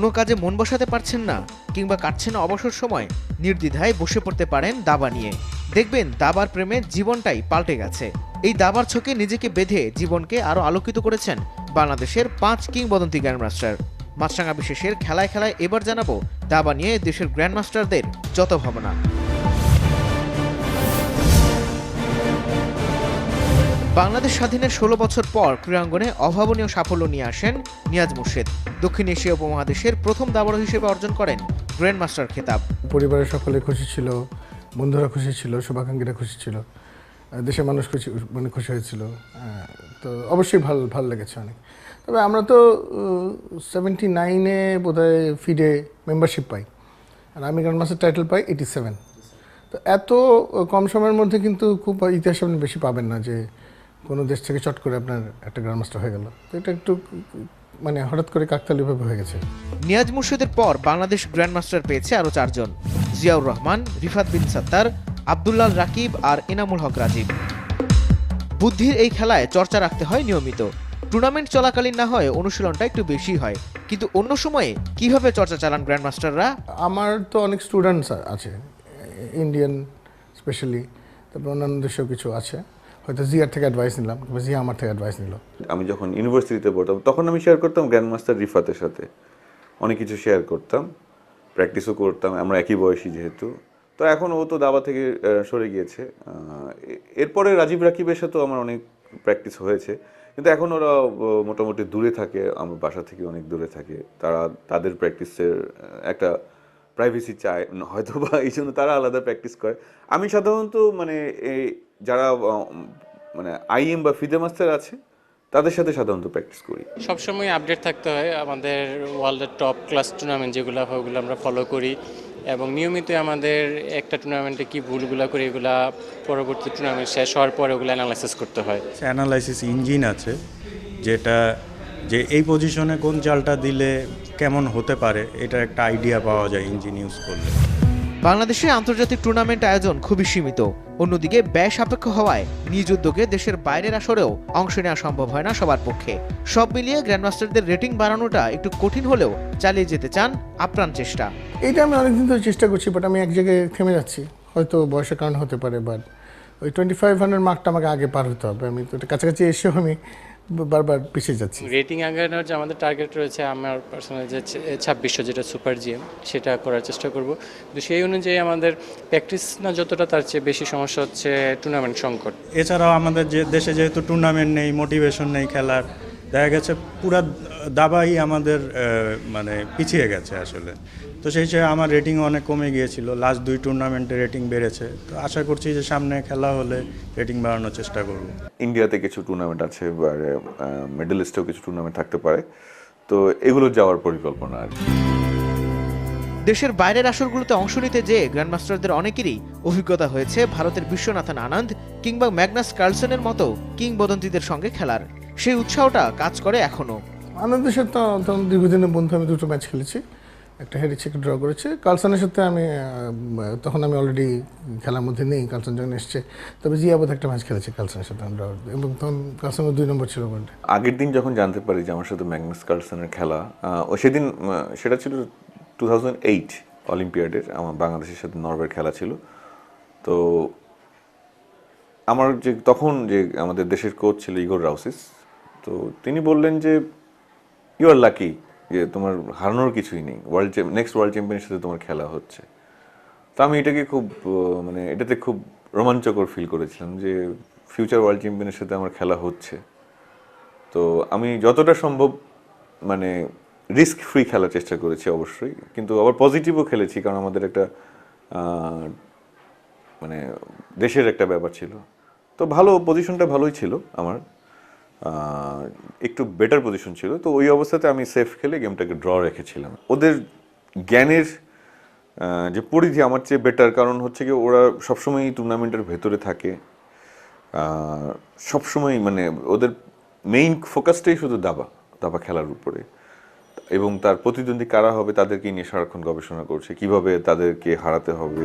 কোনো কাজে মন বসাতে পারছেন না কিংবা কাটছেন অবসর সময়, নির্দ্বিধায় বসে পড়তে পারেন দাবা নিয়ে। দেখবেন দাবার প্রেমে জীবনটাই পাল্টে গেছে। এই দাবার ছকে নিজেকে বেঁধে জীবনকে আরও আলোকিত করেছেন বাংলাদেশের পাঁচ কিংবদন্তি গ্র্যান্ডমাস্টার মাছরাঙা বিশেষের খেলায় খেলায় এবার জানাব দাবা নিয়ে দেশের গ্র্যান্ডমাস্টারদের যত ভাবনা। বাংলাদেশ স্বাধীনের ষোলো বছর পর ক্রীড়াঙ্গনে অভাবনীয় সাফল্য নিয়ে আসেন নিয়াজ মুর্শেদ। দক্ষিণ এশিয়া উপমহাদেশের প্রথম দাবাড়ু হিসেবে অর্জন করেন গ্র্যান্ড মাস্টার খেতাব। পরিবারের সকলে খুশি ছিল, বন্ধুরা খুশি ছিল, শুভাকাঙ্ক্ষীরা খুশি ছিল দেশের মানুষ খুশি মানে খুশি হয়েছিল তো অবশ্যই ভালো ভালো লেগেছে অনেক। তবে আমরা তো সেভেন্টি নাইনে বোধহয় ফিডে মেম্বারশিপ পাই, আর আমি গ্র্যান্ড মাস্টার টাইটেল পাই এইটি সেভেন তো এত কম সময়ের মধ্যে কিন্তু খুব ইতিহাস আপনি বেশি পাবেন না যে কোনো দেশ থেকে চট করে আপনার একটা গ্র্যান্ড মাস্টার হয়ে গেল। তো এটা একটু মানে হঠাৎ করে কাকতালীয়ভাবে হয়ে গেছে। নিয়াজ মুর্শিদের পর বাংলাদেশ গ্র্যান্ড মাস্টার পেয়েছে আরও চারজন। জিয়াউর রহমান রিফাত বিন সাত্তার আবদুল্লাল রাকিব আর এনামুল হক রাজীব। বুদ্ধির এই খেলায় চর্চা রাখতে হয় নিয়মিত। টুর্নামেন্ট চলাকালীন না হয় অনুশীলনটা একটু বেশি হয়। কিন্তু অন্য সময়ে কীভাবে চর্চা চালান গ্র্যান্ড মাস্টাররা আমার তো অনেক স্টুডেন্টস আছে। ইন্ডিয়ান স্পেশালি তারপর অন্যান্য দেশেও কিছু আছে। হয়তো জিয়ার থেকে অ্যাডভাইস নিলাম কিংবা জিয়া আমার থেকে অ্যাডভাইস নিল। আমি যখন ইউনিভার্সিটিতে পড়তাম, তখন আমি শেয়ার করতাম গ্র্যান্ড মাস্টার রিফাতের সাথে। অনেক কিছু শেয়ার করতাম প্র্যাকটিসও করতাম, আমরা একই বয়সী যেহেতু। তো এখন ও তো দাবা থেকে সরে গিয়েছে। এরপরে রাজীব রাকিবের সাথেও আমার অনেক প্র্যাকটিস হয়েছে। কিন্তু এখন ওরা মোটামুটি দূরে থাকে, আমার বাসা থেকে অনেক দূরে থাকে। তারা, তাদের প্র্যাকটিসের একটা প্রাইভেসি চায় হয়তো বা এই জন্য তারা আলাদা প্র্যাকটিস করে। আমি সাধারণত মানে এই, যারা মানে আইএম বা ফিদে মাস্টার আছে তাদের সাথে সাধারণত প্র্যাকটিস করি। সবসময় আপডেট থাকতে হয় আমাদের ওয়ার্ল্ডের টপ ক্লাস টুর্নামেন্ট যেগুলো হয় ওগুলো আমরা ফলো করি এবং নিয়মিত আমাদের একটা টুর্নামেন্টে কি ভুলগুলো করি এগুলা পরবর্তী টুর্নামেন্ট শেষ হওয়ার পরে ওগুলো অ্যানালাইসিস করতে হয়। অ্যানালাইসিস ইঞ্জিন আছে যেটা যে এই পজিশনে কোন চালটা দিলে কেমন হতে পারে এটা একটা আইডিয়া পাওয়া যায় ইঞ্জিন ইউজ করলে। বাংলাদেশে আন্তর্জাতিক টুর্নামেন্ট আয়োজন খুবই সীমিত। অন্যদিকে ব্যয় সাপেক্ষ হওয়ায় নিজ উদ্যোগে দেশের বাইরের আসরেও অংশ নেওয়া সম্ভব হয় না সবার পক্ষে। সব মিলিয়ে গ্র্যান্ডমাস্টারদের রেটিং বাড়ানোটা একটু কঠিন হলেও চালিয়ে যেতে চান আপ্রাণ চেষ্টা। এইটা আমি অনেকদিন ধরে চেষ্টা করছি বাট আমি এক জায়গায় থেমে যাচ্ছি। হয়তো বয়সের কারণে হতে পারে বাট ওই টোয়েন্টি ফাইভ হান্ড্রেড মার্কটা আমাকে আগে পার হতে হবে। আমি তো এটা কাছাকাছি এসেও আমি বারবার পিছিয়ে যাচ্ছি। রেটিং আগানোর যে আমাদের টার্গেট রয়েছে আমার পার্সোনাল যে ছাব্বিশশো যেটা সুপার জিএম সেটা করার চেষ্টা করব। কিন্তু সেই অনুযায়ী আমাদের প্র্যাকটিস না যতটা তার চেয়ে বেশি সমস্যা হচ্ছে টুর্নামেন্ট সংকট। এছাড়াও আমাদের যে দেশে যেহেতু টুর্নামেন্ট নেই মোটিভেশন নেই খেলার দেখা গেছে পুরা দাবাই আমাদের মানে পিছিয়ে গেছে আসলে। তো সেই হিসেবে আমার রেটিং অনেক কমে গিয়েছিল লাস্ট দুই টুর্নামেন্টে রেটিং বেড়েছে। তো আশা করছি যে সামনে খেলা হলে রেটিং বাড়ানোর চেষ্টা করব। ইন্ডিয়াতে কিছু টুর্নামেন্ট আছে মিডল ইস্টেও কিছু টুর্নামেন্ট থাকতে পারে। তো এগুলো যাওয়ার পরিকল্পনা আর কি। দেশের বাইরের আসরগুলোতে অংশ নিতে যেয়ে গ্র্যান্ডমাস্টারদের অনেকেরই অভিজ্ঞতা হয়েছে ভারতের বিশ্বনাথন আনন্দ কিংবা ম্যাগনাস কার্লসনের মতো কিংবদন্তিদের সঙ্গে খেলার। সেই উৎসাহটা কাজ করে এখনও। আনন্দের সাথে তো দীর্ঘদিনের বন্ধু আমি দুটো ম্যাচ খেলেছি। একটা হেরেছি একটা ড্র করেছে। কালসানের সাথে আমি তখন আমি অলরেডি খেলার মধ্যে নেই, কালসান যখন এসছে, তবে জিয়াবত একটা ম্যাচ খেলেছে কালসানের সাথে আমরা। এবং তখন কালসানের দুই নম্বর ছিল আগের দিন যখন জানতে পারি যে আমার সাথে ম্যাগনাস কালসানের খেলা ও সেদিন সেটা ছিল টু থাউজেন্ড এইট অলিম্পিয়াডের, আমার বাংলাদেশের সাথে নরওয়ের খেলা ছিল। তো আমার যে, তখন যে আমাদের দেশের কোচ ছিল ইগোর রাউসিস, তো তিনি বললেন যে ইউ আর লাকি যে তোমার হারানোর কিছুই নেই। ওয়ার্ল্ড নেক্সট ওয়ার্ল্ড চ্যাম্পিয়নের সাথে তোমার খেলা হচ্ছে। তো আমি এটাকে খুব মানে এটাতে খুব রোমাঞ্চকর ফিল করেছিলাম যে ফিউচার ওয়ার্ল্ড চ্যাম্পিয়নের সাথে আমার খেলা হচ্ছে। তো আমি যতটা সম্ভব মানে রিস্ক ফ্রি খেলার চেষ্টা করেছি অবশ্যই, কিন্তু আবার পজিটিভও খেলেছি, কারণ আমাদের একটা মানে দেশের একটা ব্যাপার ছিল। তো ভালো পজিশনটা ভালোই ছিল আমার। একটু বেটার পজিশন ছিল। তো ওই অবস্থাতে আমি সেফ খেলে গেমটাকে ড্র রেখেছিলাম। ওদের জ্ঞানের যে পরিধি আমার চেয়ে বেটার কারণ হচ্ছে কি ওরা সবসময় টুর্নামেন্টের ভেতরে থাকে। সবসময় মানে ওদের মেইন ফোকাসটাই শুধু দাবা দাবা খেলার উপরে। এবং তার প্রতিদ্বন্দ্বী কারা হবে তাদেরকে নিয়ে সারাক্ষণ গবেষণা করছে। কীভাবে তাদেরকে হারাতে হবে?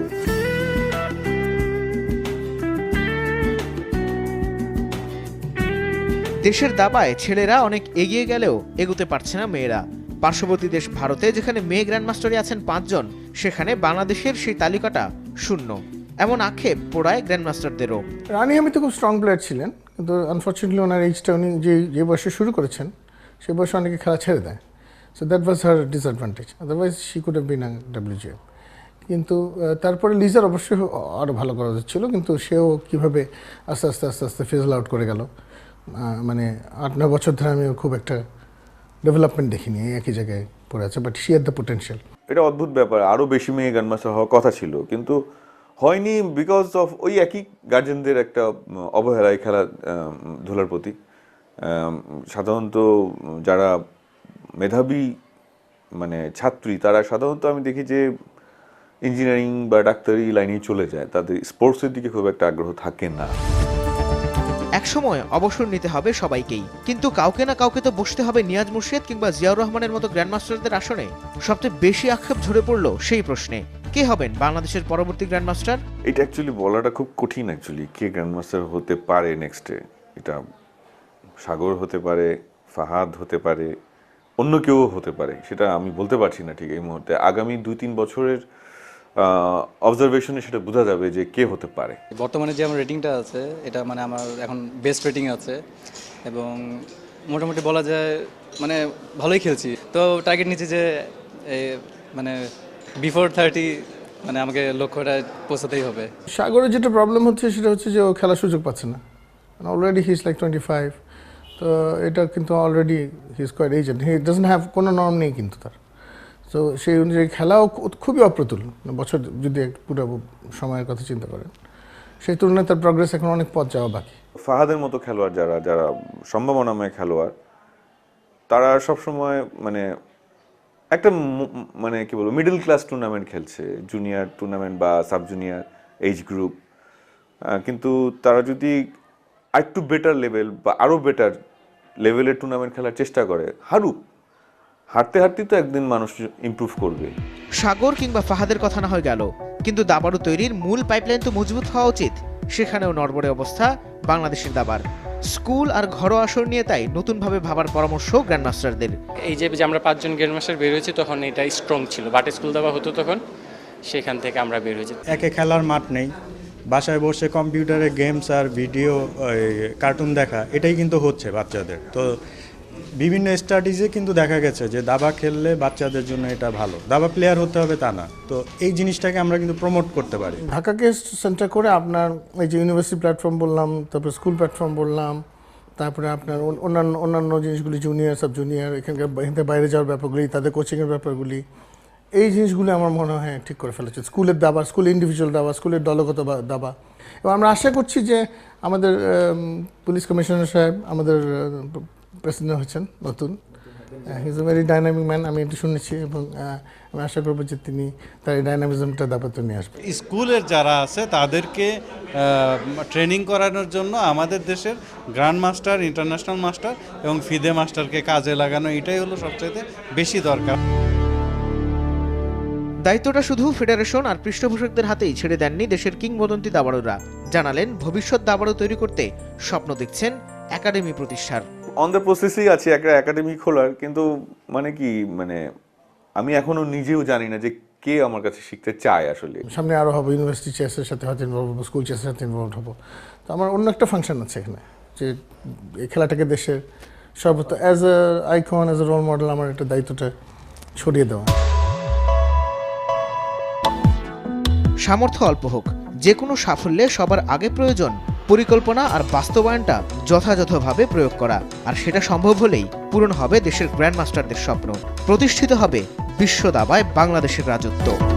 দেশের দাবায় ছেলেরা অনেক এগিয়ে গেলেও এগোতে পারছে না মেয়েরা। পার্শ্ববর্তী দেশ ভারতে যেখানে মেয়ে গ্র্যান্ডমাস্টারই আছেন পাঁচজন, সেখানে বাংলাদেশের সেই তালিকাটা শূন্য। এমন আক্ষেপ পোড়ায় গ্র্যান্ডমাস্টারদেরও। রানি তো খুব স্ট্রং প্লেয়ার ছিলেন, কিন্তু আনফর্চুনেটলি ওনার এইজটা উনি যে যে বয়সে শুরু করেছেন সেই বয়সে অনেকে খেলা ছেড়ে দেয়। So that was her disadvantage otherwise she could have been WGM কিন্তু তারপরে লিজার অবশ্যই আরও ভালো করা ছিল, কিন্তু সেও কীভাবে আস্তে আস্তে আস্তে আস্তে ফেজল আউট করে গেল। মানে আট নয় বছর ধরে আমি খুব একটা ডেভেলপমেন্ট দেখিনি এই একই জায়গায় পড়ে আছে বাট শি দ্য পোটেন্সিয়াল এটা অদ্ভুত ব্যাপার আরও বেশি মেয়ে গ্র্যান্ডমাস্টার হওয়ার কথা ছিল কিন্তু হয়নি বিকজ অফ ওই একই গার্জেনদের একটা উম, অবহেলায় খেলা ধুলার প্রতি। সাধারণত যারা মেধাবী মানে ছাত্রী তারা সাধারণত আমি দেখি যে ইঞ্জিনিয়ারিং বা ডাক্তারি লাইনে চলে যায় তাদের স্পোর্টসের দিকে খুব একটা আগ্রহ থাকে না। একসময় অবসর নিতে হবে সবাইকেই। কিন্তু কাউকে না কাউকে তো বসতে হবে নিয়াজ মুর্শেদ কিংবা জিয়াউর রহমানের মতো গ্র্যান্ডমাস্টারদের আসনে। সবচেয়ে বেশি আক্ষেপ ঝরে পড়ল সেই প্রশ্নে। কে হবেন বাংলাদেশের পরবর্তী গ্র্যান্ডমাস্টার? এটা অ্যাকচুয়ালি বলাটা খুব কঠিন অ্যাকচুয়ালি কে গ্র্যান্ডমাস্টার হতে পারে নেক্সটে এটা সাগর হতে পারে, ফাহাদ হতে পারে, অন্য কেউ হতে পারে। সেটা আমি বলতে পারছি না ঠিক এই মুহূর্তে। আগামী দুই তিন বছরের অবজারভেশনে সেটা বোঝা যাবে যে কে হতে পারে। বর্তমানে যে আমার রেটিংটা আছে এটা মানে আমার এখন বেস্ট রেটিং আছে এবং মোটামুটি বলা যায় মানে ভালোই খেলছি। তো টার্গেট নিচ্ছি যে মানে বিফোর থার্টি মানে আমাকে লক্ষ্যটা পৌঁছাতেই হবে। সাগরের যেটা প্রবলেম হচ্ছে সেটা হচ্ছে যে ও খেলার সুযোগ পাচ্ছে না। Already he is like twenty five তো এটা কিন্তু already he is quite aged he doesn't have কোনো নর্ম নেই কিন্তু তার। তো সেই অনুযায়ী খেলাও খুবই অপ্রতুল। বছর যদি পুরো সময়ের কথা চিন্তা করেন, সেই তুলনায় তার প্রগ্রেস এখন অনেক পথ যাওয়া বাকি। ফাহাদের মতো খেলোয়াড় যারা যারা সম্ভাবনাময় খেলোয়াড়, তারা সবসময় মানে একটা মানে কি বলব মিডল ক্লাস টুর্নামেন্ট খেলছে জুনিয়র টুর্নামেন্ট বা সাব জুনিয়র এইজ গ্রুপ কিন্তু তারা যদি আরেকটু বেটার লেভেল বা আরও বেটার লেভেলের টুর্নামেন্ট খেলার চেষ্টা করে, হারুক। হারতে হারতেই তো একদিন মানুষ ইমপ্রুভ করবে। সাগর কিংবা ফাহাদের কথা না হয় গেল কিন্তু দাবারু তৈরির মূল পাইপলাইন তো মজবুত হওয়া উচিত সেখানেও নড়বড়ে অবস্থা বাংলাদেশের দাবার। স্কুল আর ঘরোয়া আসর নিয়ে তাই নতুনভাবে ভাবার পরামর্শ গ্র্যান্ডমাস্টারদের। এই যে যে আমরা পাঁচজন গ্র্যান্ড মাস্টার বের হয়েছি তখন এটা স্ট্রং ছিল। বাট স্কুল দাবা হতো তখন সেখান থেকে আমরা বের হয়েছি। একে খেলার মাঠ নেই। বাসায় বসে কম্পিউটারে গেমস আর ভিডিও কার্টুন দেখা এটাই কিন্তু হচ্ছে বাচ্চাদের। তো বিভিন্ন স্টাডিজে কিন্তু দেখা গেছে যে দাবা খেললে বাচ্চাদের জন্য এটা ভালো। দাবা প্লেয়ার হতে হবে তা না। তো এই জিনিসটাকে আমরা কিন্তু প্রমোট করতে পারি। ঢাকাকে সেন্টার করে আপনার এই যে ইউনিভার্সিটি প্ল্যাটফর্ম বললাম, তারপরে স্কুল প্ল্যাটফর্ম বললাম, তারপরে আপনার অন্যান্য অন্যান্য জিনিসগুলি জুনিয়র সাব জুনিয়র এখানকার এখান বাইরে যাওয়ার ব্যাপারগুলি, তাদের কোচিংয়ের ব্যাপারগুলি, এই জিনিসগুলি আমার মনে হয় ঠিক করে ফেলেছে। স্কুলের দাবা স্কুল ইন্ডিভিজুয়াল দাবা, স্কুলের দলগত দাবা। এবং আমরা আশা করছি যে আমাদের পুলিশ কমিশনার সাহেব, আমাদের প্রেসিডেন্ট হচ্ছেন নতুন। He is a very dynamic man আমি এটি শুনেছি এবং আমি আশা করব যে তিনি তার এই ডাইনামিজমটা দাবাতে নিয়ে আসবেন। স্কুলের যারা আছে তাদেরকে ট্রেনিং করানোর জন্য আমাদের দেশের গ্র্যান্ড মাস্টার ইন্টারন্যাশনাল মাস্টার এবং ফিদে মাস্টারকে কাজে লাগানো এটাই হলো সবচাইতে বেশি দরকার। দায়িত্বটা শুধু ফেডারেশন আর পৃষ্ঠপোষকদের হাতেই ছেড়ে দেননি দেশের কিংবদন্তি দাবাড়ুরা। জানালেন ভবিষ্যৎ দাবাড়ু তৈরি করতে স্বপ্ন দেখছেন একাডেমি প্রতিষ্ঠার। অন দ্য প্রসেসেই আছে একটা একাডেমি খোলার কিন্তু মানে কি মানে আমি এখনও নিজেও জানি না যে কে আমার কাছে শিখতে চায় আসলে। সামনে আরও হব ইউনিভার্সিটি চেসের সাথে হয়তো ইনভলভ হব স্কুল চেসের সাথে ইনভলভ হব। তো আমার অন্য একটা ফাংশন আছে এখানে যে এই খেলাটাকে দেশের সর্বত as a icon as a role model আমার একটা দায়িত্বটা ছড়িয়ে দেওয়া। সামর্থ্য অল্প হোক যে কোনো সাফল্যে সবার আগে প্রয়োজন পরিকল্পনা আর বাস্তবায়নটা যথাযথভাবে প্রয়োগ করা। আর সেটা সম্ভব হলেই পূরণ হবে দেশের গ্র্যান্ডমাস্টারদের স্বপ্ন। প্রতিষ্ঠিত হবে বিশ্ব দাবায় বাংলাদেশের রাজত্ব।